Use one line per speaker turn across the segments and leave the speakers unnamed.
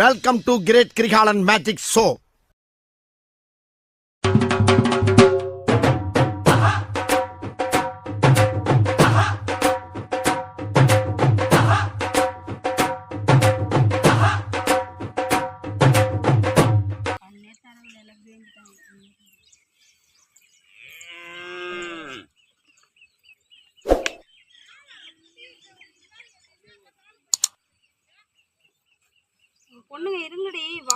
Welcome to great Kirikalan magic
show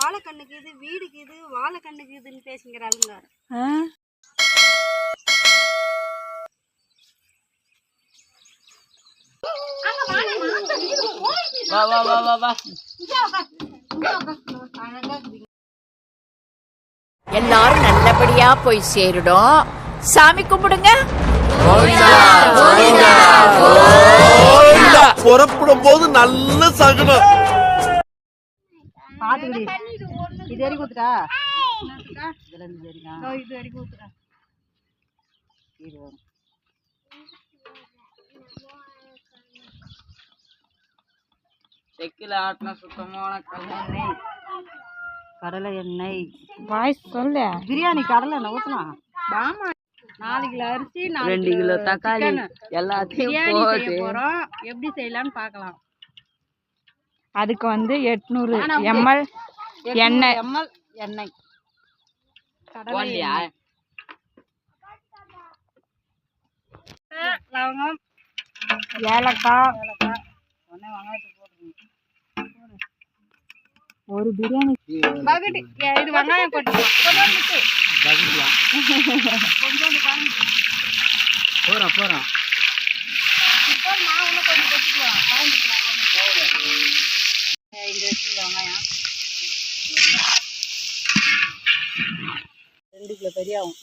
இருங்கடி வாழை கண்ணுக்கு இது வீடுக்கு இது வாழை கண்ணுக்கு இதுன்னு பேசிக்கிறாளுங்க
வா வா வா வா வா.
எல்லாரும் நல்லபடியா போய் சேருடும். சாமி கும்பிடுங்க.
புறப்படும் போது நல்ல சகுனம்.
இது வரைக்கும் ஊத்துட்டா? இதுல இருந்து இது வரைக்கும்.
இது வரைக்கும் ஊத்துறா.
இது வரும்.
செக்கில ஆட்டின சுத்தமான கல்லெண்ணெய்.
கடலை எண்ணெய்.
வாய்ஸ் சொல்ல.
பிரியாணி கடலை எண்ணெய் ஊத்தலாம்.
ஆமா நாலு கிலோ அரிசி நாலு
ரெண்டு கிலோ தக்காளி எல்லாத்தையும்
பிரியாணி செய்ய
போட்டு
போறோம். எப்படி செய்யலாம்னு பார்க்கலாம்.
அதுக்கு வந்து எட்நூறு எம்எல் எண்ணெய்.
எம்எல் எண்ணெய்.
லவங்கம்.
ஏலக்காய். ஒரு பிரியாணி.
இது வெங்காயம்.
போறோம் போறோம்
இப்போ நான் இன்னும் கொஞ்சம் கொட்டிக்கலாம் வதங்கிக்கலாம் இந்த இடத்துல வெங்காயம்
ரெண்டு கிலோ பெரியாகும்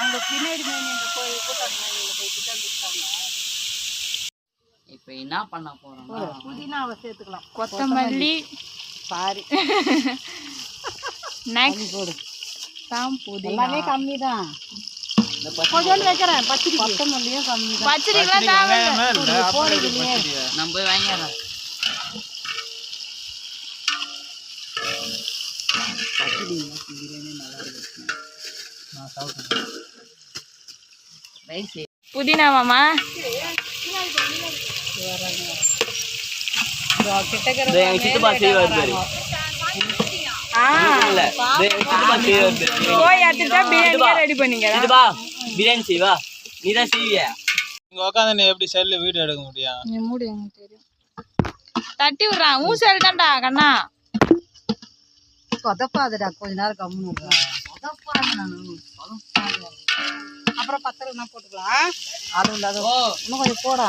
அங்க பின்னாடி போய்
இப்போ என்ன பண்ண போறோம்னா?
புதினாவை சேர்த்துக்கலாம்.
கொத்தமல்லி.
சாரி.
நெக்ஸ்ட்
போடு.
தான் புதினா.
எல்லாமே கம்மி தான்
கொஞ்சோண்டு வைக்கிறேன் பச்சடி
கொத்தமல்லியும் கம்மி
பச்சடிக்கெல்லாம் தேவை
போடுறதுலையே
நம்ம போய் வாங்கிடுறோம் ரைஸ்
புதினா மாமா
எங்க சித்தப்பா செய்வார் பாரு
ஆ
இல்ல எங்க சித்தப்பா செய்வார் பாரு.
போய் எடுத்துட்டா பிரியாணியே ரெடி பண்ணிக்கிறேன்
சித்தப்பா பிரியாணி செய்வா. நீ தான் செய்வியா?
இங்க உட்காந்து எப்படி செல்ல வீடியோ எடுக்க முடியும்?
தட்டி விடுறான். ஊ தான்டா கண்ணா.
கொதப்பாதுடா கொஞ்ச நேரம் கம்முன்னு. கொதப்பாது நானு.
அப்புறம் பத்திரம் என்ன போட்டுக்கலாம்.
அது இல்லாத
ஓ.
இன்னும் கொஞ்சம் போடா.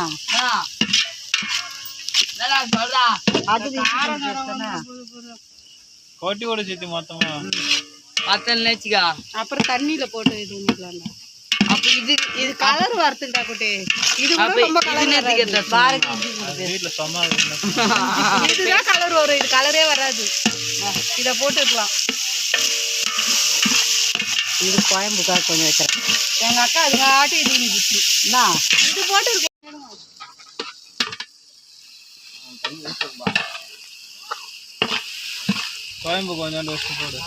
கொட்டி கூட சித்தி மொத்தமா.
பத்தல் வச்சுக்கா
அப்புறம் தண்ணியில போட்டு இது பண்ணிக்கலாம்டா.
இது
இது கலர் வரத்துண்டா குட்டி. இது கூட ரொம்ப கலர்
நேத்துக்கு
வராது.
பாருங்க
வீட்டுல சும்மா
இதுதான் கலர் வரும். இது கலரே வராது. இத போட்டுக்கலாம்.
இது கோயம்புக்காக கொஞ்சம் வைக்கிறேன்.
எங்க அக்கா அதுங்க ஆட்டி இது இருந்துச்சு இது போட்டு
கோயம்பு கொஞ்சோண்டு வச்சு போடு.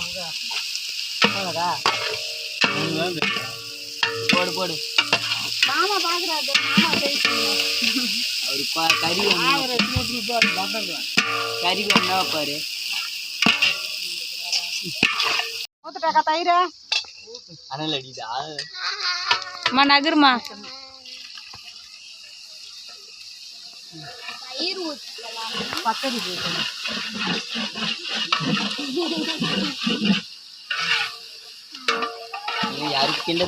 போடு போடு.
மாமா பாக்குறாரு. மாமா
ஒரு கறி கறி ஒண்ணா பாரு
ஊத்துட்டாக்கா தயிர?
அனல் அடிதா
அம்மா நகருமா
பச்சடி போட்டு.
தெரியல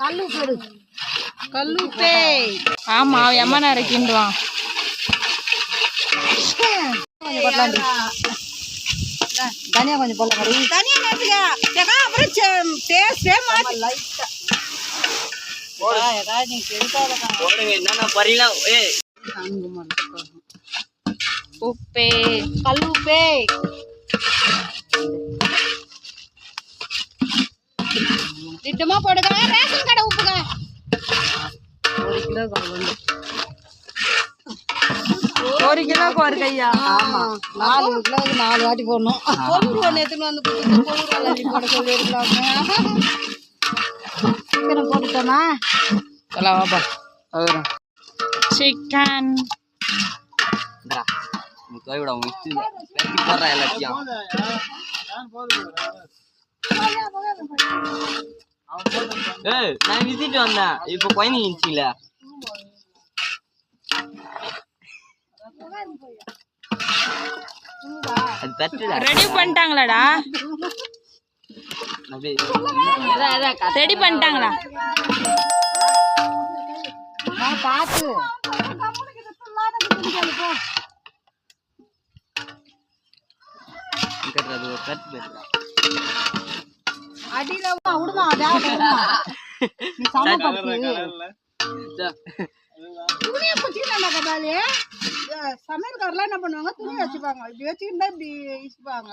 கல்லு போடு.
கல்லுப்பே
ஆமா அவன் எம்மா நேரம் கிண்டுவான்.
கொஞ்சம் கொட்டலாண்டி தனியா கொஞ்சம் கறி
தனியா அப்புறம் டேஸ்டே மாத்தி
லைட்டா ஏதாவது நீ கெடுக்காத
போடுங்க என்னென்ன பறிலாம்? ஏய்.
உப்பே
திட்டமா போடுங்க. ரேஷன் கடை உப்புங்க. ஒரு கிலோ
ஒரு கிலோக்கு ஒரு கையா.
ஆமா. நாலு கிலோவுக்கு நாலு வாட்டி போடணும். பொருள் ஒன்று எடுத்துன்னு வந்து கொடுத்து பொருள் போட சொல்லியிருக்கலாங்க சீக்கிரம் போட்டுட்டோமா?
எல்லாம் வாப்பா அதுதான்
சிக்கன்
போடுறா எல்லாத்தையும். ஏய் நான் விசிட்டு வந்தேன். இப்போ குழந்தைங்க
ரெடி பண்ணிட்டாங்களாடா? ரெடி பண்ணிட்டாங்களா?
பெற்றுடா
அடியில விடுமா துணியை பிடிச்சிக்கிட்டாங்க கதாலே சமையல்காரெல்லாம் என்ன பண்ணுவாங்க துணி வச்சுப்பாங்க. இப்படி வச்சுக்கிட்டா இப்படி இசுப்பாங்க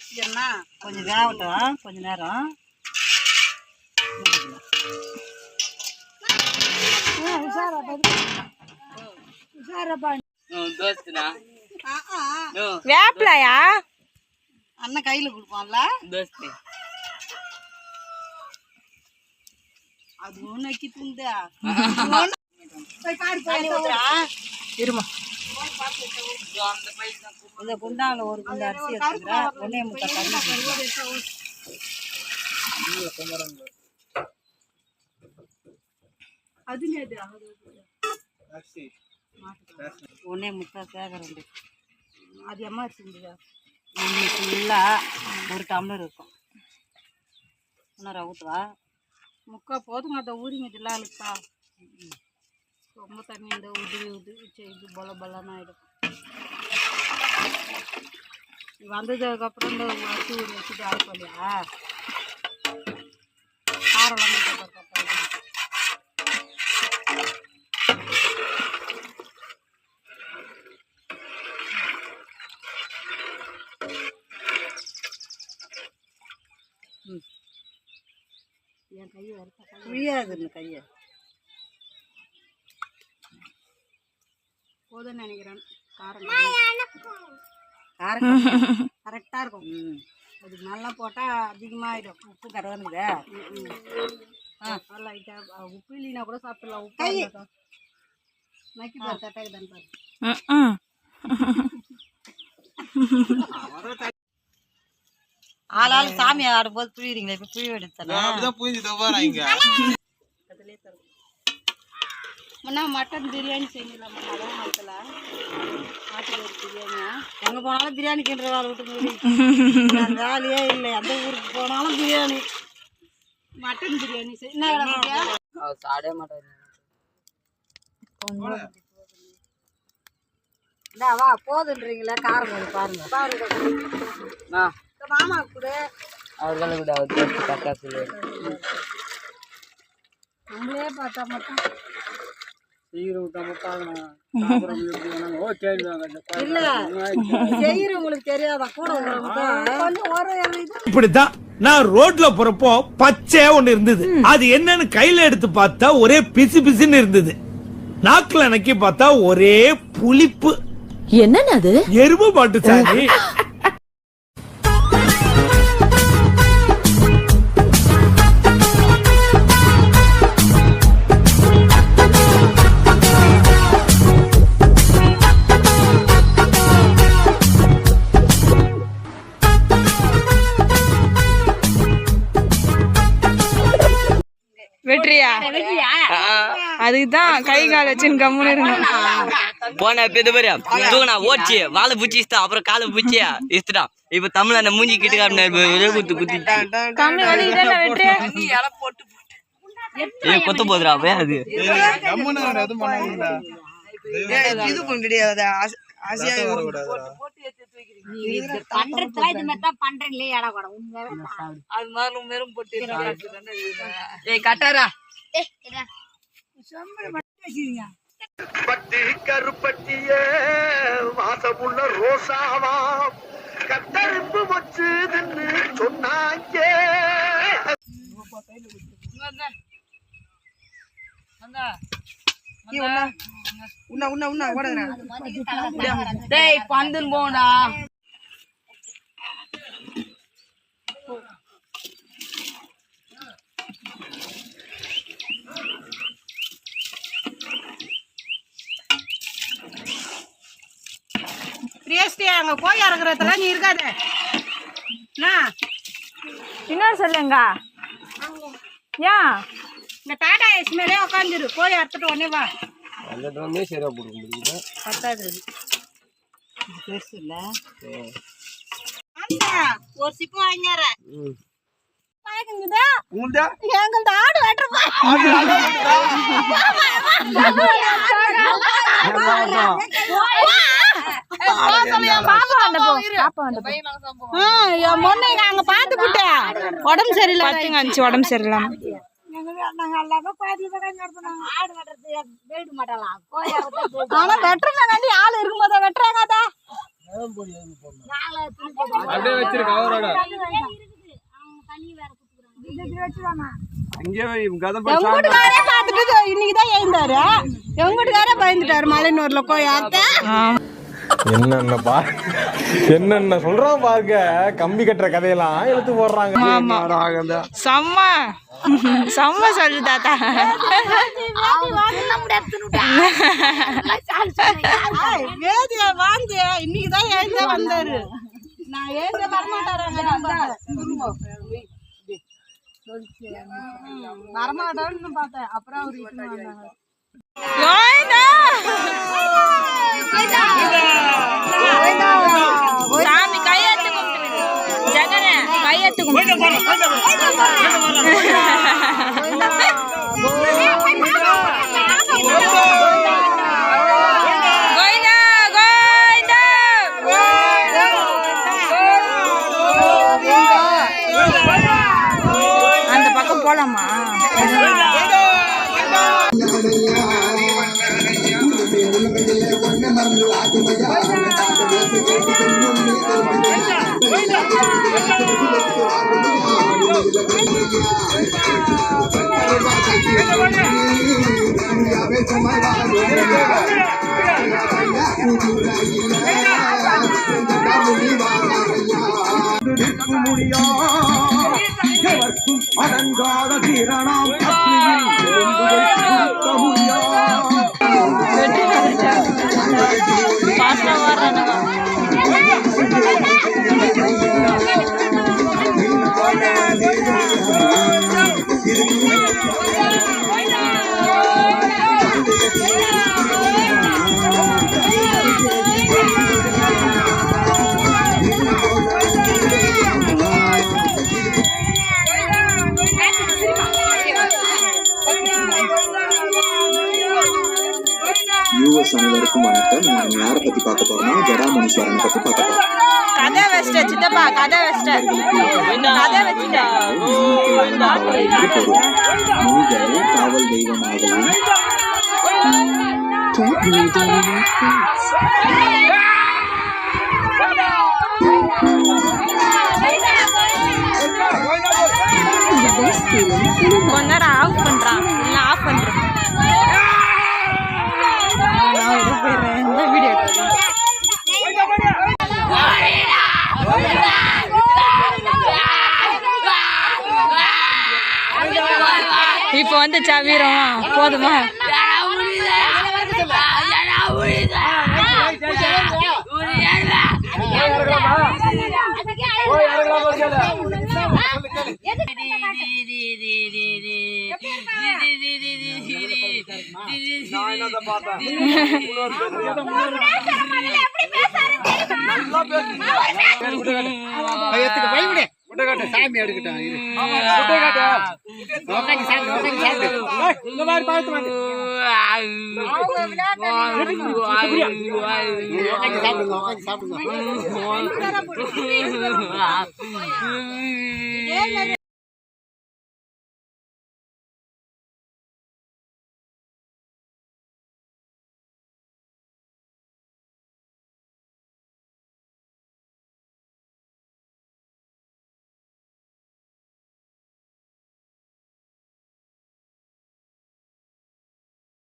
என்ன கொஞ்சம் வேகட்டும் கொஞ்ச நேரம்.
வேப்பிலையா?
அண்ணன் கையில கொடுப்பான்ல.
தோஸ்து.
அது ஒன்று துண்டா
இருமா.
இந்த குண்டால ஒரு குண்டு அரிசி எடுத்துக்கிறேன் ஒன்னே முட்டை தண்ணி ஒன்னே முட்டை சேகரண்டு அது அம்மா வச்சுருந்துங்க நம்மளுக்கு ஃபுல்லாக ஒரு டம்ளர் இருக்கும். இன்னொரு ஊற்றுவா முக்கா போதுங்க அதை ஊறிங்கதுல அழுக்கா ரொம்ப தண்ணி இந்த உதிரி உதிரி செய்து பல பலன்னு ஆகிடும் வந்ததுக்கப்புறம் இந்த அரிசி ஊறி வச்சுட்டு அரைப்போம் இல்லையா காரெல்லாம் போட்டதுக்கப்புறம் என் கையை புரியாது இந்த கையை. போதும்னு நினைக்கிறேன். காரம் காரம் கரெக்டாக இருக்கும். அது நல்லா போட்டால் அதிகமாகிடும் உப்பு கரவானுக்குதே ஆ லைட்டாக உப்பு இல்லைனா கூட சாப்பிடலாம். உப்பு நக்கி பாரு கரெக்டாக தான் பாரு. ஆளாள் சாமி ஆடும்போது புரியுறீங்களா இப்போ புரிய எடுத்தனா
அப்படிதான் புரிஞ்சு தவறா இங்க?
முன்னா மட்டன் பிரியாணி செஞ்சிடலாமா மழை மாதத்தில் நாட்டுக்கோழி பிரியாணியா? எங்கே போனாலும் பிரியாணி கிண்டுற வேலை விட்டு போய் வேலையே இல்லை. எந்த ஊருக்கு போனாலும் பிரியாணி. மட்டன் பிரியாணி செய். என்ன?
அவர் சாடவே மாட்டாரு
இந்தா வா போதுன்றீங்களா காரம் கொஞ்சம் பாருங்க. பாருங்க. மாமா கூட.
அவர்களை கூட அவர் சொல்லுவார்
நம்மளே பார்த்தா மட்டும்.
இப்படித்தான். நான் ரோட்ல போறப்போ பச்சையா ஒண்ணு இருந்தது. அது என்னன்னு கையில எடுத்து பார்த்தா ஒரே பிசு பிசுன்னு இருந்தது. நாக்குல நக்கி பார்த்தா ஒரே புளிப்பு.
என்னன்னு அது?
எருமை மாட்டு சாணி
வெற்றியா? அதுதான் கை கால் வச்சுன்னு கம்முன்னு இருக்கணும்
போன பெது பாரு தூக்கணா ஓடிச்சு வாழை பூச்சி இஸ்தா அப்புறம் காலை பூச்சி இஸ்துடா இப்ப தமிழ் அந்த மூஞ்சி கிட்ட காட்டினாரு குத்து குத்தி. ஏ போதுடா போய் அது?
இது பண்ணிட்டு ஆசையா
பண்றதுல இது மாதிரி தான் பண்றீங்களே ஏடா கூட உண்மை
அது மாதிரி வெறும் போட்டு
ஏய் கட்டாரா?
பட்டி கருப்பட்டிய வாசமுள்ள ரோசாவா?
கத்தருப்பு மொச்சுதுன்னு சொன்னாங்க.
உன்ன உன்ன உன்ன ஓடுறா
டேய் பந்துன்னு போடா
பிரியஸ்டி அங்க போய் இறங்குறதுல நீ இருக்காத. என்ன
இன்னொரு சொல்லுங்க. ஏன்
இந்த டாடா ஏஸ் மேலே உட்காந்துரு போய் அறுத்துட்டு உடனே வா.
அந்த ட்ரம்மே சரியா போட முடியுது
பத்தாது. அது. இது பெருசு இல்ல. ஆமா, ஒரு சிப்பு வாங்கிற
எங்கள்ட்ட ஆடு வெட்டுறப்பா
என் பொண்ணை நாங்க பாத்து விட்டேன் உடம்பு சரியில்லை
பத்துங்க அஞ்சு உடம்பு சரியில்லாம.
ஆனா வெட்டுறதாண்டி ஆள் இருக்கும்போது வெட்டுறாங்க அத
அப்படியே வச்சிருக்க அவரோட.
இன்னைக்குதான் எழுந்தாரு. எங்க வீட்டுக்காரே பயந்துட்டாரு மலைநூர்ல போய் அறுத்த
என்னென்ன பா என்னென்ன சொல்றான் பாருங்க. கம்பி கட்டுற கதையெல்லாம் எடுத்து போடுறாங்க.
செம்ம. செம்ம சொல்லு தாத்தா.
இன்னைக்குதான் வந்தாரு? நான் வரமாட்டாராங்க வரமாட்டாருன்னு பார்த்தேன். அப்புறம் அவர்
சாமி கையெழுத்து கும்பிட்டு ஜெகனே கையெழுத்து கும்பிட்டு கோவிந்தா கோவிந்தா அந்த பக்கம் போலாமா
அடங்காத தீரணம் கொடுக்க முடியும்
பாஸ்டா வர்றானுங்க வச்சிட்ட சித்தப்பா கதை வச்சிட்ட கதை வச்சிட்ட
மூகள் காவல் தெய்வமாகவும்
கொஞ்ச நேரம் ஆஃப் பண்றான் இல்ல ஆஃப் பண்றேன் நான் இது போயிடுறேன் இந்த வீடியோ இப்போ வந்து வீரம் போதுமா
நான் என்னத்த
விடு
முட்டைக்காட்டு
சாமி எடுக்கட்டும் இரு.
முட்டைக்காட்டு
உக்காந்து சாப்பிடு உக்காந்து சாப்பிடு
இந்த மாதிரி பார்த்து வந்து
உக்காந்து சாப்பிடுங்க உக்காந்து சாப்பிடுங்க